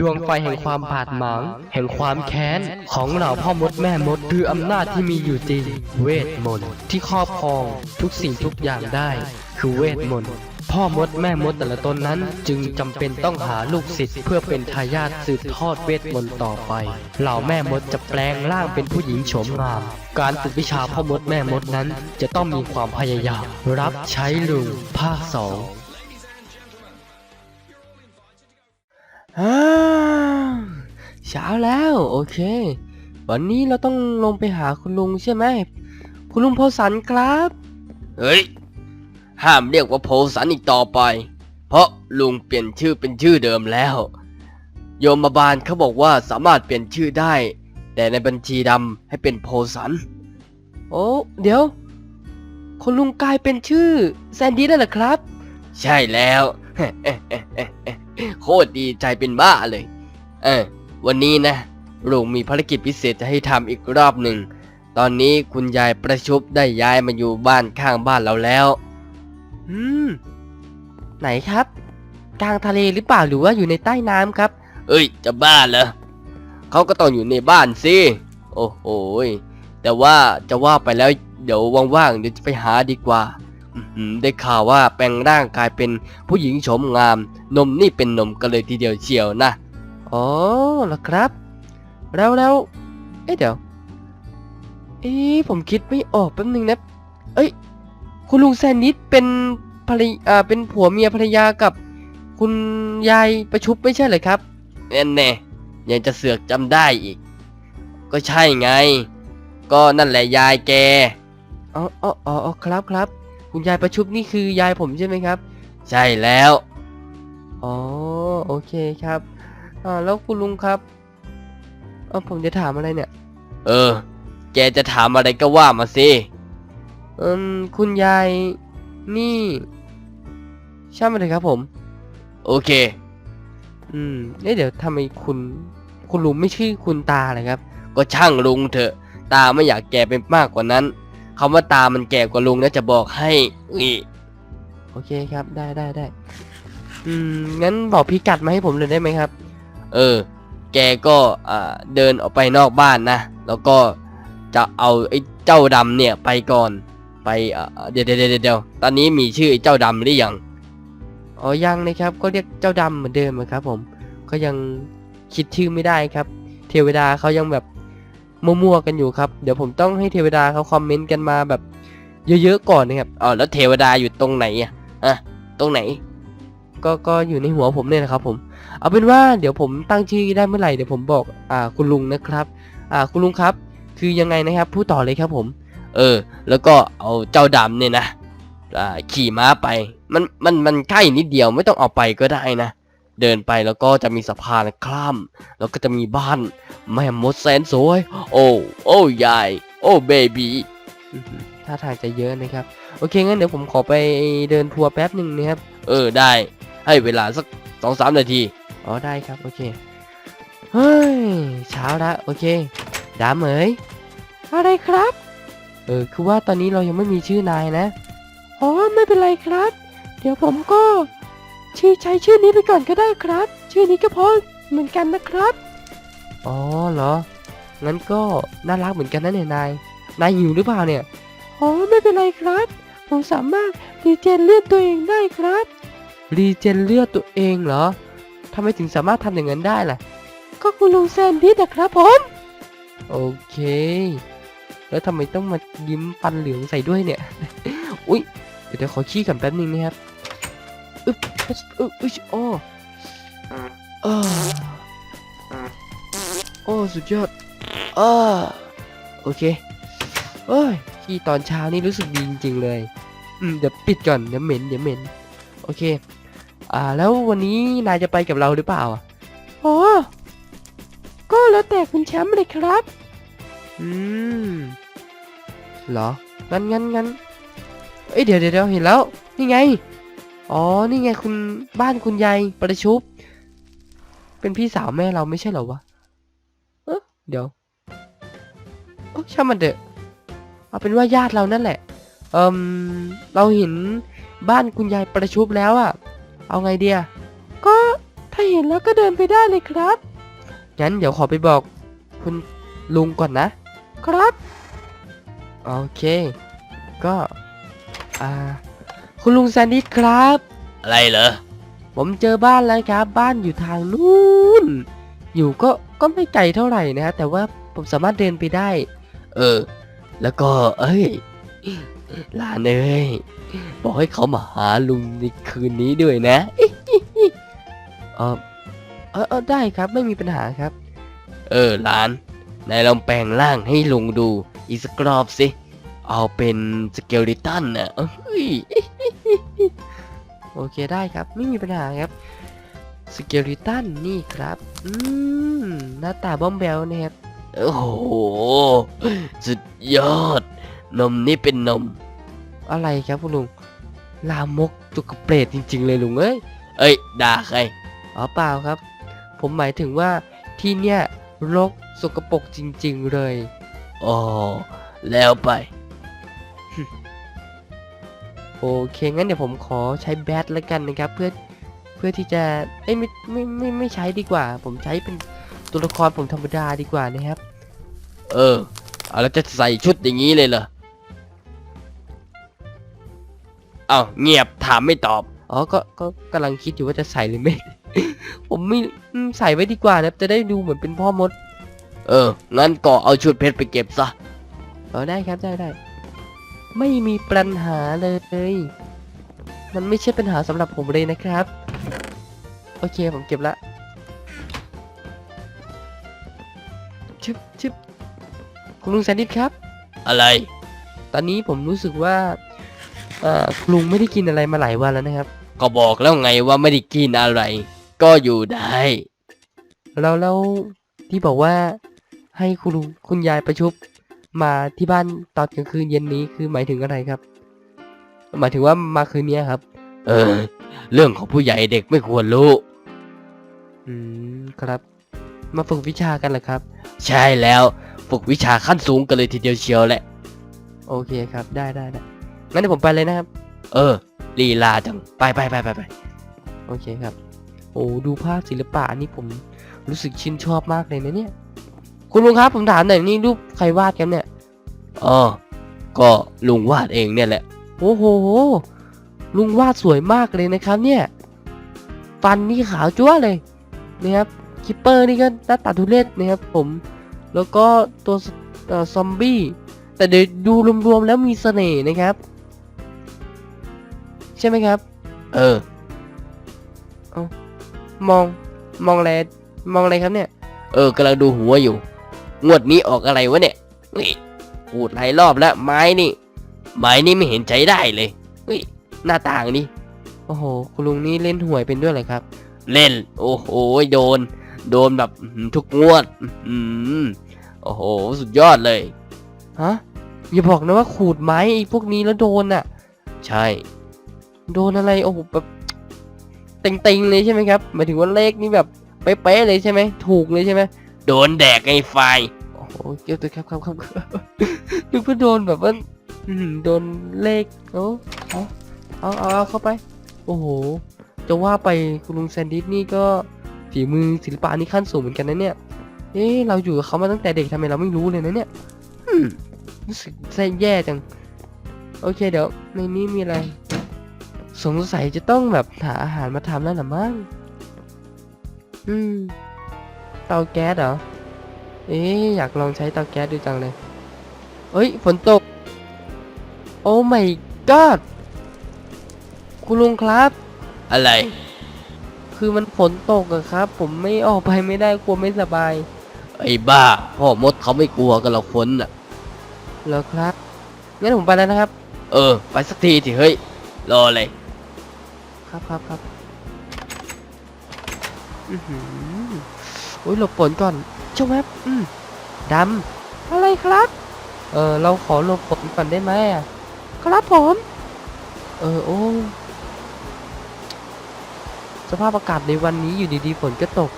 ดวงไฟแห่งความบาดหมาง แห่งความแค้น ของเหล่าพ่อมดแม่มดคืออำนาจที่มีอยู่จริง เวทมนต์ที่ครอบครองทุกสิ่งทุกอย่างได้ คือเวทมนต์พ่อมดแม่มดแต่ละตนนั้น จึงจำเป็นต้องหาลูกศิษย์เพื่อเป็นทายาทสืบทอดเวทมนต์ต่อไป เหล่าแม่มดจะแปลงร่างเป็นผู้หญิงโฉมงาม การฝึกวิชาพ่อมดแม่มดนั้น จะต้องมีความพยายาม รับใช้ลุงภาคสอง เช้าแล้วโอเค วันนี้เราต้องลงไปหาคุณลุงใช่ไหมคุณลุงโพสันครับ เฮ้ย ห้ามเรียกว่าโพสันอีกต่อไป เพราะลุงเปลี่ยนชื่อเป็นชื่อเดิมแล้ว โยมบาลเขาบอกว่าสามารถเปลี่ยนชื่อได้ แต่ในบัญชีดำให้เป็นโพสัน โอ้เดี๋ยวคุณลุงกลายเป็นชื่อแซนดี้แล้วเหรอครับ ใช่แล้ว โคตรดีใจเป็นบ้าเลย เออ วันนี้นะลุงมีภารกิจพิเศษจะให้ทำอีกรอบหนึ่ง ตอนนี้คุณยายประชุบได้ย้ายมาอยู่บ้านข้างบ้านเราแล้ว อืม ไหนครับ กลางทะเลหรือเปล่าหรือว่าอยู่ในใต้น้ำครับ เอ้ย จะบ้าเหรอเขาก็ต้องอยู่ในบ้านสิ โอ้โหแต่ว่าจะว่าไปแล้วเดี๋ยวว่างๆเดี๋ยวจะไปหาดีกว่า ได้ข่าวว่าแปลงร่างกายเป็นผู้หญิงโฉมงาม นมนี่เป็นนมกันเลยทีเดียวเชียวนะ อ๋อเหรอครับ แล้วแล้ว เอ๊ะเดี๋ยว เอ๊ะผมคิดไม่ออกแป๊บนึงนะ เอ้ย คุณลุงแซนนิดเป็นภรรยอ่าเป็นผัวเมียภรรยากับ คุณยายประชุบไม่ใช่เหรอครับแน่แน่ๆยังจะเสือกจำได้อีก ก็ใช่ไง ก็นั่นแหละยายแก อ๋ออ๋ออ๋อครับครับ คุณยายประชุบนี่คือยายผมใช่ไหมครับ ใช่แล้ว อ๋อโอเคครับอ่าแล้วคุณลุงครับเออผมจะถามอะไรเนี่ย เออ แกจะถามอะไรก็ว่ามาสิอืมคุณยายนี่ช่างมันเลยครับผม โอเค อืมเอ๊ะเดี๋ยวทำไมคุณ คุณลุงไม่ชื่อคุณตาเลยครับ ก็ช่างลุงเถอะ ตาไม่อยากแก่เป็นมากกว่านั้น คำว่าตามันแก่กว่าลุงนะจะบอกให้อีโอเคครับได้ได้ได้อืมงั้นบอกพิกัดมาให้ผมเลยได้ไหมครับ เออ แกก็อ่าเดินออกไปนอกบ้านนะ แล้วก็จะเอาไอ้เจ้าดำเนี่ยไปก่อนไปอ่าเดี๋ยวเดี๋ยวเดี๋ยวเดี๋ยวตอนนี้มีชื่อไอ้เจ้าดำหรือยัง อ๋อ ยังนะครับ ก็เรียกเจ้าดำเหมือนเดิมอะครับผม ก็ยังคิดชื่อไม่ได้ครับ เทวดาเขายังแบบ มั่วๆกันอยู่ครับ เดี๋ยวผมต้องให้เทวดาเขาคอมเมนต์กันมาแบบ เยอะๆก่อนนะครับอ๋อแล้วเทวดาอยู่ตรงไหนอะอะตรงไหน ก็ก็อยู่ในหัวผมเนี่ยนะครับ ผม เอาเป็นว่าเดี๋ยวผมตั้งชื่อได้เมื่อไหร่เดี๋ยวผมบอกอ่าคุณลุงนะครับ อ่าคุณลุงครับ คือยังไงนะครับพูดต่อเลยครับผม เออ แล้วก็เอาเจ้าดำเนี่ยนะอ่าขี่ม้าไป มันมันมันใกล้นิดเดียวไม่ต้องเอาไปก็ได้นะ เดินไปแล้วก็จะมีสะพานข้าม แล้วก็จะมีบ้านแม่มดแสนสวย โอ้โอ้ยาย โอ้เบบีอื้อหือท่าทางจะเยอะนะครับ โอเคงั้นเดี๋ยวผมขอไปเดินทัวร์แป๊บหนึ่งนะครับ เออได้ ให้เวลาสักสองสามนาที อ๋อได้ครับ โอเค เฮ้ย เช้าละโอเคดามเอ๋ยอะไรครับ เออคือว่าตอนนี้เรายังไม่มีชื่อนายนะ อ๋อไม่เป็นไรครับ เดี๋ยวผมก็ ชื่อใช้ชื่อนี้ไปก่อนก็ได้ครับ ชื่อนี้ก็พอเหมือนกันนะครับ อ๋อเหรอ งั้นก็น่ารักเหมือนกันนะเนี่ยนาย นายหิวหรือเปล่าเนี่ย อ๋อไม่เป็นไรครับ ผมสามารถรีเจนเลือดตัวเองได้ครับ รีเจนเลือดตัวเองเหรอทำไมถึงสามารถทำอย่างนั้นได้ล่ะ ก็คุณลุงแซนดี้นะครับผม โอเค แล้วทำไมต้องมายิ้มฟันเหลืองใส่ด้วยเนี่ย อุ๊ย เดี๋ยวเดี๋ยวขอขี้กันแป๊บนึงนะครับ อึ๊บอึ๊บอึ๊บอึ๊บโอ้โอ้สุดยอดเออโอเคเอ้ยขี้ตอนเช้านี่รู้สึกดีจริงๆเลย อืมเดี๋ยวปิดก่อนเดี๋ยวเหม็นเดี๋ยวเหม็นโอเค อ่า แล้ววันนี้นายจะไปกับเราหรือเปล่าอะอ๋อก็แล้วแต่คุณแชมป์เลยครับ อืมเหรองั้นงั้นงั้นเอ้ยเดี๋ยวเดี๋ยวเดี๋ยวเห็นแล้ว นี่ไง อ๋อ นี่ไงคุณบ้านคุณยายประชุบ เป็นพี่สาวแม่เราไม่ใช่เหรอวะ เออเดี๋ยวโอ้ช่างมันเถอะเอาเป็นว่าญาติเรานั่นแหละ เอิมเราเห็นบ้านคุณยายประชุบแล้วอะเอาไงเดียก็ถ้าเห็นนแล้วก็เดินไปได้เลยครับ งั้นเดี๋ยวขอไปบอกคุณลุงก่อนนะ ครับ โอเค ก็ อ่า คุณลุงแซนดี้ครับ อะไรเหรอ ผมเจอบ้านแล้วครับ บ้านอยู่ทางนู้น อยู่ก็ก็ไม่ไกลเท่าไหร่นะฮะแต่ว่าผมสามารถเดินไปได้ เออ แล้วก็ เอ้ยหลานเอ้ยบอกให้เขามาหาลุงในคืนนี้ด้วยนะเออเออเออได้ครับไม่มีปัญหาครับ เออหลานนายลองแปลงร่างให้ลุงดูอีกสักรอบสิ เอาเป็นสเกลิตันน่ะเอ้ย โอเคได้ครับ ไม่มีปัญหาครับสเกลิตันนี่ครับ อืม หน้าตาบ้อมแบลนะครับ โอ้โห สุดยอด นมนี่เป็นนม อะไรครับคุณลุง ลามกตุกเปรตจริง ๆ เลยลุงเอ้ย เอ้ย ด่าใคร อ๋อเปล่าครับ ผมหมายถึงว่าที่เนี่ยรกสกปรกจริง ๆ เลย อ๋อ แล้วไป อเคงั้นเดี๋ยวผมขอใช้แบทแล้วกันนะครับ เพื่อเพื่อที่จะเอ้ยไม่ไม่ไม่ไม่ใช้ดีกว่า ผมใช้เป็นตัวละครผมธรรมดาดีกว่านะครับ เออเอาแล้วจะใส่ชุดอย่างนี้เลยเหรอเอาเงียบถามไม่ตอบอ๋อก็ก็กำลังคิดอยู่ว่าจะใส่หรือไม่ ผมไม่อืมใส่ไว้ดีกว่านะจะได้ดูเหมือนเป็นพ่อมด เอองั้นก็เอาชุดเพชรไปเก็บซะเออได้ครับได้ได้ ไม่มีปัญหาเลย มันไม่ใช่ปัญหาสำหรับผมเลยนะครับ โอเคผมเก็บละชึบชึบคุณลุงแซนดิสครับ อะไร ตอนนี้ผมรู้สึกว่าเอ่อคุณลุงไม่ได้กินอะไรมาหลายวันแล้วนะครับ ก็บอกแล้วไงว่าไม่ได้กินอะไร ก็อยู่ได้แล้วแล้วที่บอกว่าให้คุณลุงคุณยายประชุบ มาที่บ้านตอนกลางคืนเย็นนี้คือหมายถึงอะไรครับ หมายถึงว่ามาคืนนี้ครับ เออ เรื่องของผู้ใหญ่เด็กไม่ควรรู้ อืมครับ มาฝึกวิชากันเหรอครับ ใช่แล้วฝึกวิชาขั้นสูงกันเลยทีเดียวเชียวแหละ โอเคครับ ได้ได้ได้งั้นเดี๋ยวผมไปเลยนะครับ เออ ลีลาจัง ไปไปไปไปไปโอเคครับ โอ้ดูภาพศิลปะอันนี้ผมรู้สึกชื่นชอบมากเลยนะเนี่ย คุณลุงครับผมถามหน่อยนี่รูปใครวาดกันเนี่ยอ๋อก็ลุงวาดเองเนี่ยแหละโอ้โหลุงวาดสวยมากเลยนะครับ เนี่ย ฟันนี่ขาวจ้วะเลยนะครับคิปเปอร์นี่ก็หน้าตาทุเรศนะครับผม แล้วก็ตัวสเอ่อซอมบี้แต่เดี๋ยวดูรวมๆแล้วมีเสน่ห์นะครับ ใช่ไหมครับ เออมองมองอะไรมองอะไรครับเนี่ย เออกำลังดูหัวอยู่ งวดนี้ออกอะไรวะเนี่ยนี่พูดหลายรอบแล้วไม้นี่ ไม้นี่ไม่เห็นใจได้เลยเฮ้ยหน้าต่างนี่โอ้โห คุณลุงนี่เล่นหวยเป็นด้วยเลยครับ เล่น โอ้โหโดน โดนแบบอื้อหือทุกงวด อืมโอ้โห สุดยอดเลยฮะอย่าบอกนะว่าขูดไม้ไอ้พวกนี้แล้วโดนอะใช่ โดนอะไรโอ้โหแบบเต็งๆเลยใช่ไหมครับหมายถึงว่าเลขนี่แบบเป๊ะๆเลยใช่ไหมถูกเลยใช่ไหม โดนแดกไอ้ไฟ โอ้โหเกี่ยวตัวครับครับครับครับนึกว่าโดนแบบว่าอื้อหือโดนเลขเอาเอาเอาเอาเอาเข้าไป โอ้โห จะว่าไปคุณลุงแซนดิสนี่ก็ฝีมือศิลปะนี่ขั้นสูงเหมือนกันนะเนี่ย เอ๊ะเราอยู่กับเขามาตั้งแต่เด็กทำไมเราไม่รู้เลยนะเนี่ยอืมรู้สึกแย่จัง โอเคเดี๋ยวในนี้มีอะไร สงสัยจะต้องแบบหาอาหารมาทำแล้วหรือมั้งอืม เตาแก๊สเหรอ เอ๊ะอยากลองใช้เตาแก๊สดูจังเลย เอ้ยฝนตก โอ้ my god คุณลุงครับ อะไร คือมันฝนตกอะครับ ผมไม่ออกไปไม่ได้กลัวไม่สบาย ไอ้บ้า พ่อมดเขาไม่กลัวกันหรอกคนน่ะ เหรอครับ งั้นผมไปแล้วนะครับ เออ ไปสักทีสิเฮ้ย รออะไร ครับครับครับ อือหือโอ้ยหลบฝนก่อนเจ้าแวบอืมดำอะไรครับ เออเราขอหลบฝนก่อนได้ไหมอะครับผม เออโอ้สภาพอากาศในวันนี้อยู่ดีๆฝนก็ตก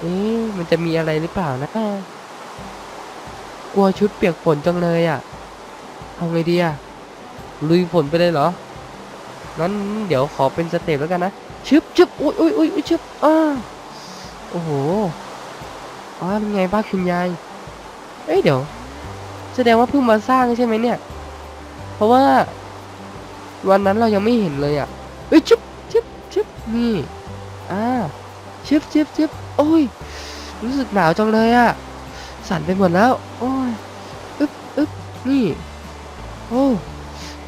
เอ๊ะมันจะมีอะไรหรือเปล่านะ กลัวชุดเปียกฝนจังเลยอะเอาไงดีอะลุยฝนไปเลยเหรองั้นเดี๋ยวขอเป็นสเต็ปแล้วกันนะ ชึบชึบอุ้ยอุ้ยอุ้ยอุ้ยชึบอ้า โอ้โหอ๋อเป็นไงบ้านคุณยาย เอ้ยเดี๋ยว แสดงว่าเพิ่งมาสร้างใช่ไหมเนี่ย เพราะว่า วันนั้นเรายังไม่เห็นเลยอะเอ้ยชึบชึบชึบนี่อ่าชึบชึบชึบโอ้ย รู้สึกหนาวจังเลยอะ สั่นไปหมดแล้ว โอ้ยอึ๊บอึ๊บนี่ โอ้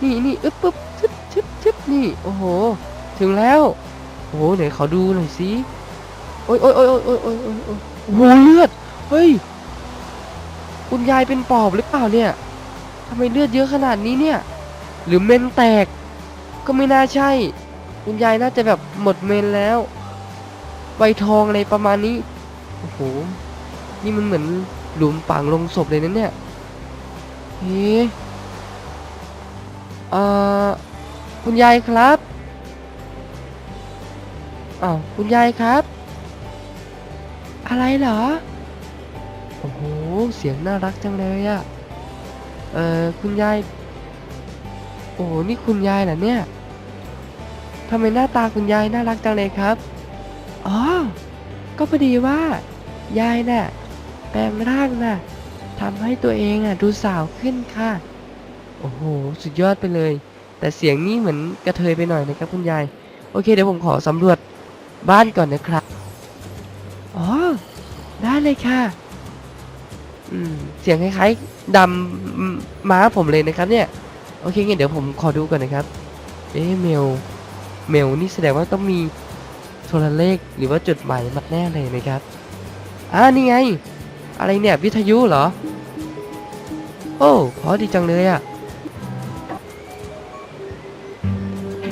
นี่นี่อึ๊บอึ๊บชึบชึบชึบนี่ โอ้โห ถึงแล้ว โอ้โหไหนขอดูหน่อยสิ โอ้ยโอ้ยโอ้ยโอ้ยโอ้ยโอ้ยโอ้ยโอ้โหเลือด เฮ้ย คุณยายเป็นปอบหรือเปล่าเนี่ยทำไมเลือดเยอะขนาดนี้เนี่ย หรือเมนแตก ก็ไม่น่าใช่ คุณยายน่าจะแบบหมดเมนแล้วใบทองอะไรประมาณนี้ โอ้โห นี่มันเหมือนหลุมฝังลงศพเลยนะเนี่ย เฮ้เอ่อ คุณยายครับ อ้าว คุณยายครับ อะไรเหรอ โอ้โห เสียงน่ารักจังเลยอะเอ่อคุณยาย โอ้โหนี่คุณยายเหรอเนี่ยทำไมหน้าตาคุณยายน่ารักจังเลยครับ อ๋อ ก็พอดีว่า ยายน่ะ แปลงร่างน่ะทำให้ตัวเองอะดูสาวขึ้นค่ะ โอ้โห สุดยอดไปเลย แต่เสียงนี่เหมือนกระเทยไปหน่อยนะครับคุณยาย โอเค เดี๋ยวผมขอสำรวจบ้านก่อนนะครับอ๋อได้เลย ค่ะอืมเสียงคล้ายๆดำม้าผมเลยนะครับ เนี่ย โอเคงั้นเดี๋ยวผมขอดูก่อนนะครับ เอ๊ะเมล เมลนี่แสดงว่าต้องมีโทรเลขหรือว่าจดหมายมาแน่เลยนะครับอ่านี่ไง อะไรเนี่ยวิทยุเหรอ โอ้พราะดีจังเลยอะ่ะ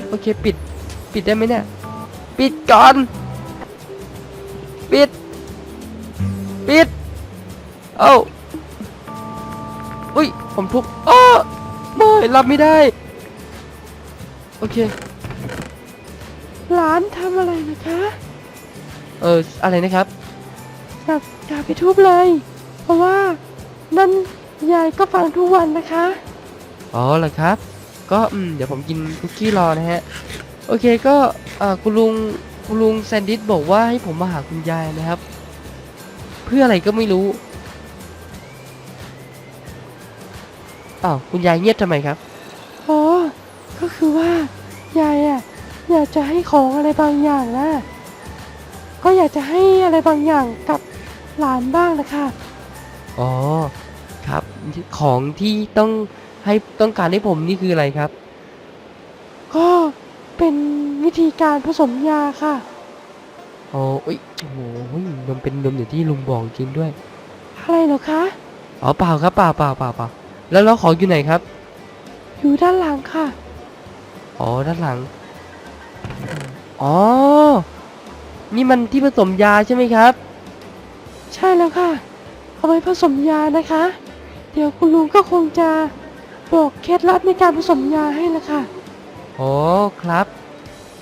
โอเคปิด ปิดได้ไหมเนี่ย ปิดก่อน ปิด เอ้าอุ้ย ผมทุกข์อ้อไม่รับไม่ได้ โอเค หลานทำอะไรนะคะ เออ อะไรนะครับ อย่าอย่าไปทุบเลย เพราะว่า นั่นยายก็ฟังทุกวันนะคะ อ๋อเหรอครับ ก็อืมเดี๋ยวผมกินคุกกี้รอนะฮะ โอเคก็อ่าคุณลุงคุณลุงแซนดิสบอกว่าให้ผมมาหาคุณยายนะครับเพื่ออะไรก็ไม่รู้อ้าวคุณยายเงียบทำไมครับอ๋อก็คือว่ายายอะอยากจะให้ของอะไรบางอย่างนะก็อยากจะให้อะไรบางอย่างกับหลานบ้างนะคะอ๋อครับของที่ต้องให้ต้องการให้ผมนี่คืออะไรครับ ก็เป็นวิธีการผสมยาค่ะ อ๋อเอ้ยโอ้โหนมเป็นนมอย่างที่ลุงบอกจริงด้วย อะไรเหรอคะอ๋อเปล่าครับเปล่าเปล่าเปล่าเปล่าแล้วแล้วของอยู่ไหนครับ อยู่ด้านหลังค่ะ อ๋อด้านหลัง อ๋อ นี่มันที่ผสมยาใช่ไหมครับ ใช่แล้วค่ะ เอาไว้ผสมยานะคะ เดี๋ยวคุณลุงก็คงจะบอกเคล็ดลับในการผสมยาให้ละค่ะอ๋อครับ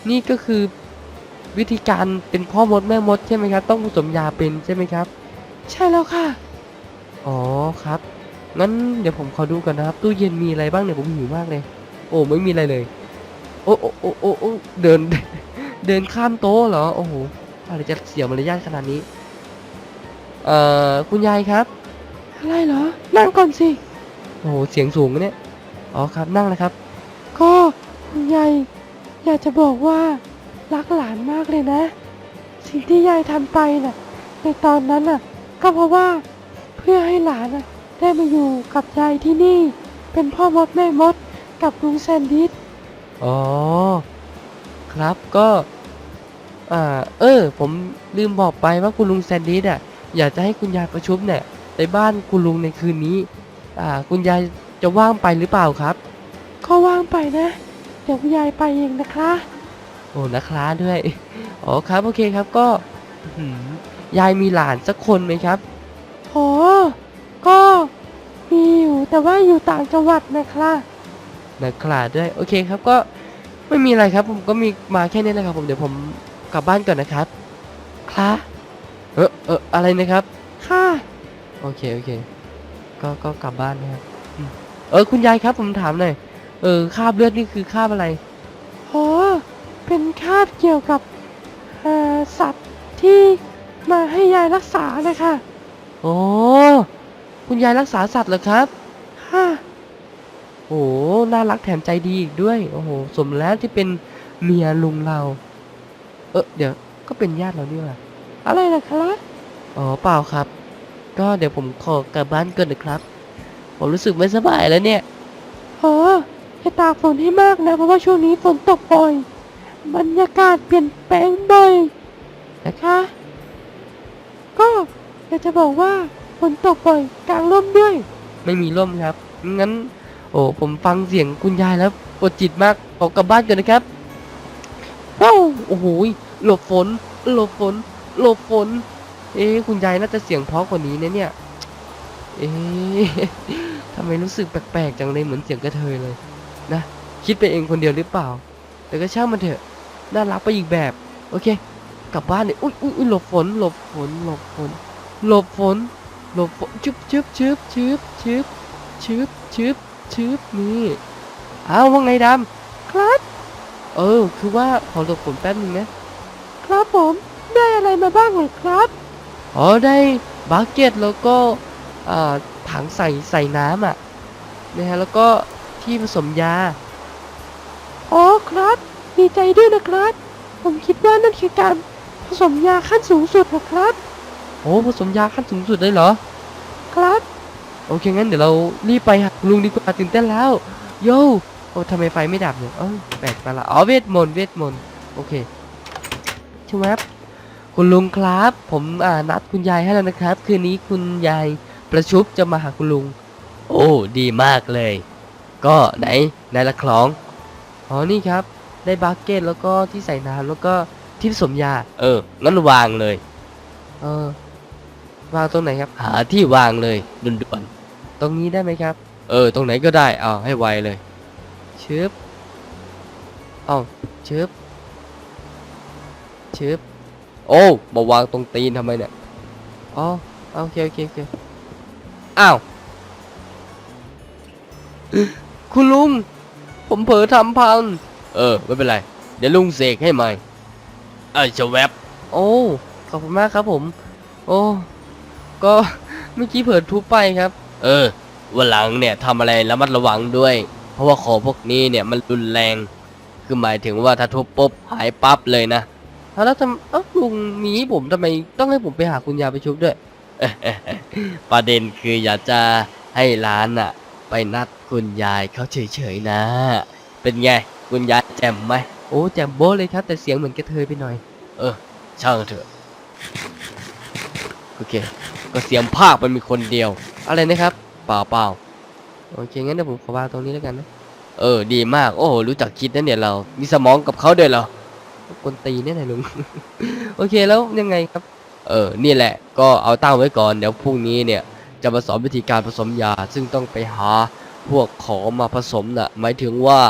นี่ก็คือ วิธีการเป็นพ่อมดแม่มดใช่ไหมครับ ต้องผสมยาเป็นใช่ไหมครับ ใช่แล้วค่ะ อ๋อครับ งั้นเดี๋ยวผมขอดูก่อนนะครับ ตู้เย็นมีอะไรบ้างเนี่ยผมหิวมากเลย โอ้ไม่มีอะไรเลย โอ้โอ้โอ้โอ้โอ้เดิน เดินข้ามโต๊ะเหรอ โอ้โหอะไรจะเสียมารยาทขนาดนี้ เอ่อคุณยายครับ อะไรเหรอ นั่งก่อนสิ โอ้โหเสียงสูงเนี่ย อ๋อครับนั่งเลยครับ ก็คุณยายอยากจะบอกว่า รักหลานมากเลยนะ สิ่งที่ยายทำไปน่ะ ในตอนนั้นน่ะ ก็เพราะว่าเพื่อให้หลานน่ะได้มาอยู่กับยายที่นี่ เป็นพ่อมดแม่มดกับลุงแซนดิสอ๋อ ครับก็ อ่า เออ ผมลืมบอกไปว่าคุณลุงแซนดิสอะ อยากจะให้คุณยายประชุมเนี่ยในบ้านคุณลุงในคืนนี้ อ่า คุณยายจะว่างไปหรือเปล่าครับ ก็ว่างไปนะ เดี๋ยวคุณยายไปเองนะคะ โอ้นะคะด้วยอ๋อครับโอเคครับก็อื้อหือยายมีหลานสักคนไหมครับโอ้ก็มีอยู่แต่ว่าอยู่ต่างจังหวัดนะคะนะคะด้วยโอเคครับก็ไม่มีอะไรครับ ผมก็มีมาแค่นี้แหละครับ ผมเดี๋ยวผมกลับบ้านก่อนนะครับค่ะเออเอออะไรนะครับค่ะโอเคโอเค ก็ก็กลับบ้านนะครับอืมเออคุณยายครับผมถามหน่อยเออคราบเลือดนี่คือคราบอะไรอ๋อ เป็นคาดเกี่ยวกับเอ่อสัตว์ที่มาให้ยายรักษานะคะโอ้คุณยายรักษาสัตว์เหรอครับค่ะโอ้น่ารักแถมใจดีอีกด้วย โอ้โห สมแล้วที่เป็นเมียลุงเรา เออเดี๋ยว ก็เป็นญาติเรานี่หว่าอะไรนะครับอ๋อ เปล่าครับ ก็เดี๋ยวผมขอกลับบ้านก่อนนะครับ ผมรู้สึกไม่สบายแล้วเนี่ยเอออย่าตากฝนให้มากนะ เพราะว่าช่วงนี้ฝนตกบ่อย บรรยากาศเปลี่ยนแปลงบ่อยนะคะ ก็อยากจะบอกว่าฝนตกบ่อยกลางร่มด้วย ไม่มีร่มครับ งั้น โอ้ผมฟังเสียงคุณยายแล้วปวดจิตมากขอกลับบ้านก่อนนะครับเอ้าโอ้โหหลบฝน หลบฝน หลบฝน เอ๊ะคุณยายน่าจะเสียงเพราะกว่านี้นะเนี่ย เอ๊ะทำไมรู้สึกแปลกๆจังเลยเหมือนเสียงกระเทยเลย นะ คิดไปเองคนเดียวหรือเปล่า แต่ก็ช่างมันเถอะน่ารักไปอีกแบบ โอเค กลับบ้านเนี่ยอุ้ยอุ้ยอุ๊ยหลบฝนหลบฝนหลบฝนหลบฝนหลบฝนชึบชึบชึบชึบชึบชึบชึบชึบนี่อ้าวว่าไงดำครับเออ คือว่าขอหลบฝนแป๊บนึงนะครับผมได้อะไรมาบ้างหรอครับอ๋อได้บาสเก็ตแล้วก็อ่าถังใส่ใส่น้ำอะนะฮะแล้วก็ที่ผสมยา อ๋อครับ ดีใจด้วยนะครับ ผมคิดว่านั่นคือการผสมยาขั้นสูงสุดนะครับ โอ้ผสมยาขั้นสูงสุดเลยเหรอ ครับ โอเคงั้นเดี๋ยวเรารีบไปหาลุงดีกว่าตื่นเต้นแล้ว โย่โอ้ทำไมไฟไม่ดับเนี่ยเออแปลกประหลาดอ๋อเวทมนต์เวทมนต์โอเคใช่ไหมครับคุณลุงครับ ผมอ่านัดคุณยายให้แล้วนะครับ คืนนี้คุณยายประชุบจะมาหาคุณลุง โอ้ดีมากเลย ก็ไหนไหนละคลอง อ๋อนี่ครับ ได้บาสเกตแล้วก็ที่ใส่น้ำแล้วก็ที่ผสมยา เอองั้นวางเลย เออ วางตรงไหนครับ หาที่วางเลยด่วนตรงนี้ได้ไหมครับๆเออ ตรงไหนก็ได้เอาให้ไวเลยชึบเอ้าชึบชึบโอ้มาวางตรงตีนทำไมเนี่ยอ๋อโอเคโอเคโอเคอ้าว คุณลุง ผมเผลอทำพัง เออ ไม่เป็นไร เดี๋ยวลุงเสกให้ใหม่เอ้ยจะแวบโอ้ ขอบคุณมากครับผม โอ้ ก็เมื่อกี้เผลอทุบไปครับ เออ วันหลังเนี่ยทำอะไรระมัดระวังด้วย เพราะว่าของพวกนี้เนี่ยมันรุนแรง คือหมายถึงว่าถ้าทุบปุ๊บหายปั๊บเลยนะ แล้วทำเอ้าลุงหนีผมทำไมต้องให้ผมไปหาคุณยายไปชุบด้วย ประเด็นคืออยากจะให้ร้านอะ ไปนัดคุณยายเขาเฉยๆนะ เป็นไง คุณยายแจ่มไหมโอ้แจ่มโบ้เลยครับ แต่เสียงเหมือนกระเทยไปหน่อย เออ ช่างเถอะ โอเค ก็เสียงภาคมันมีคนเดียว อะไรนะครับ เปล่าเปล่าโอเค งั้นเดี๋ยวผมขอวางตรงนี้แล้วกันนะ เออ ดีมาก โอ้โหรู้จักคิดนะเนี่ยเรา มีสมองกับเขาด้วยเหรอกวนตีนเนี่ยไหนลุง โอเคแล้วยังไงครับ เออ นี่แหละ ก็เอาตั้งไว้ก่อน เดี๋ยวพรุ่งนี้เนี่ย จะมาสอนวิธีการผสมยา ซึ่งต้องไปหาพวกของมาผสมน่ะหมายถึงว่า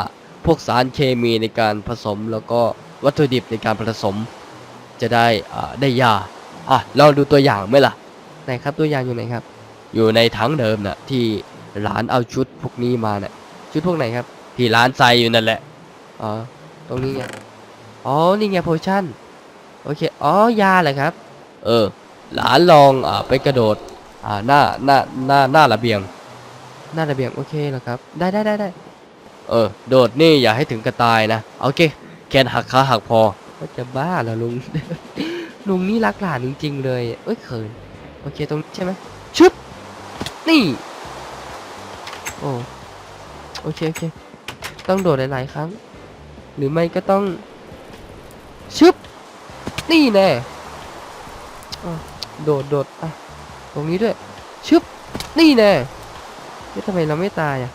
พวกสารเคมีในการผสมแล้วก็วัตถุดิบในการผสม จะได้อ่าได้ยาอะลองดูตัวอย่างไหมล่ะไหนครับตัวอย่างอยู่ไหนครับ อยู่ในถังเดิมน่ะที่ร้านเอาชุดพวกนี้มาน่ะชุดพวกไหนครับ ที่ร้านใส่อยู่นั่นแหละอ๋อตรงนี้ไงอ๋อนี่ไงโพชั่นโอเคอ๋อยาเหรอครับ เออหลานลองอ่าไปกระโดด อ่าหน้าหน้าหน้าหน้าระเบียง หน้าระเบียงโอเคเหรอครับ ได้ได้ได้ได้เออ โดดนี่อย่าให้ถึงกระตายนะโอเคแขนหักขาหักพอก็จะบ้าเหรอลุง ลุงนี่รักหลานจริง ๆ เลยเอ้ยเขินโอเคตรงนี้ใช่ไหมชึบนี่ โอ้โอเคโอเคต้องโดดหลายๆครั้ง หรือไม่ก็ต้องชึบนี่แน่อะโดดโดดอะต รงนี้ด้วย ชึบ นี่แน่เฮ้ยทำไมเราไม่ตายอะ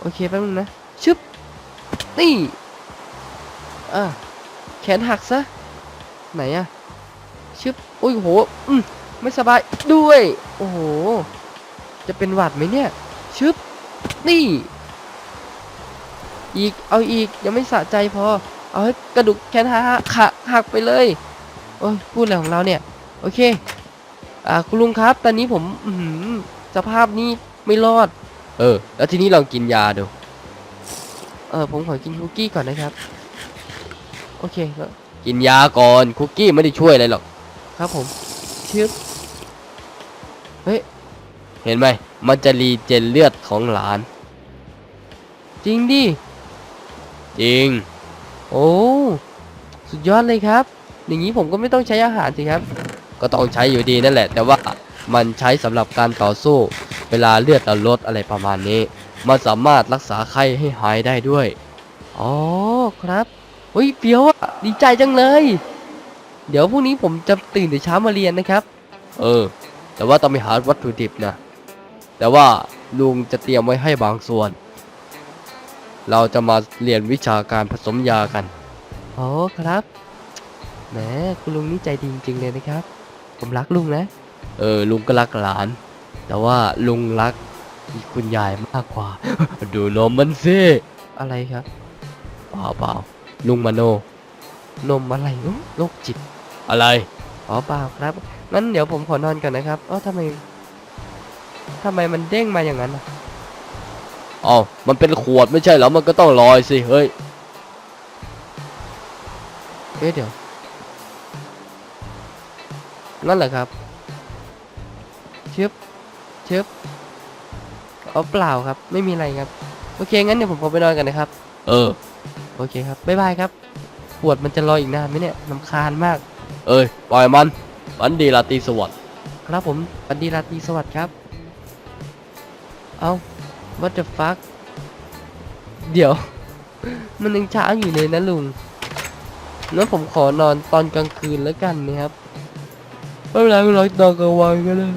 โอเคแป๊บนึงนะ ชึบ นี่ อะ แขนหักซะ ไหนอะ ชึบ อุ้ยโห อืมไม่สบายด้วย โอ้โห จะเป็นหวัดไหมเนี่ย ชึบ นี่ อีก เอาอีก ยังไม่สะใจพอ เอาให้กระดูกแขนหักหักหักไปเลย โอ้ยพูดอะไรของเราเนี่ย โอเค อ่าคุณลุงครับ ตอนนี้ผมอือหือสภาพนี้ไม่รอด เออ แล้วทีนี้ลองกินยาดู เออผมขอกินคุกกี้ก่อนนะครับ โอเคแล้วกินยาก่อนคุกกี้ไม่ได้ช่วยอะไรหรอก ครับผมชึบเฮ้ย เห็นไหม มันจะรีเจนเลือดของหลาน จริงดิ จริง โอ้ สุดยอดเลยครับ อย่างนี้ผมก็ไม่ต้องใช้อาหารสิครับ ก็ต้องใช้อยู่ดีนั่นแหละ แต่ว่ามันใช้สำหรับการต่อสู้ เวลาเลือดเราลดอะไรประมาณนี้ มันสามารถรักษาไข้ให้หายได้ด้วย อ๋อครับเฮ้ยเปียวอะดีใจจังเลย เดี๋ยวพรุ่งนี้ผมจะตื่นแต่เช้ามาเรียนนะครับ เออ แต่ว่าต้องไปหาวัตถุดิบนะ แต่ว่าลุงจะเตรียมไว้ให้บางส่วน เราจะมาเรียนวิชาการผสมยากัน อ๋อครับแหมคุณลุงนี่ใจดีจริงๆเลยนะครับ ผมรักลุงนะ เออ ลุงก็รักหลาน แต่ว่าลุงรักคุณยายมากกว่า ดูนมมันสิ อะไรครับเปล่าเปล่าลุงมโน นมอะไรอุ๊ยโรคจิต อะไร อ๋อเปล่าครับ งั้นเดี๋ยวผมขอนอนก่อนนะครับเอ้าทำไมทำไมมันเด้งมาอย่างนั้นอะอ๋อมันเป็นขวดไม่ใช่เหรอ มันก็ต้องลอยสิ เฮ้ย เอ๊ะเดี๋ยว นั่นเหรอครับเชิบเชิบอ๋อเปล่าครับ ไม่มีอะไรครับ โอเค งั้นเดี๋ยวผมขอไปนอนกันนะครับ เออ โอเคครับ บ๊ายบายครับ ปวดมันจะรออีกนานไหมเนี่ยลำคาญมาก เอ้ย ปล่อยมันฝันดีราตรีสวัสดิ์ครับผมปันดีราตรีสวัสดิ์ครับ เอา what the fuck เดี๋ยว มันยังเช้าอยู่เลยนะลุงงั้นผมขอนอนตอนกลางคืนแล้วกันนะครับ ไม่เป็นไรไม่เป็นไรตอนกลางวันก็ได้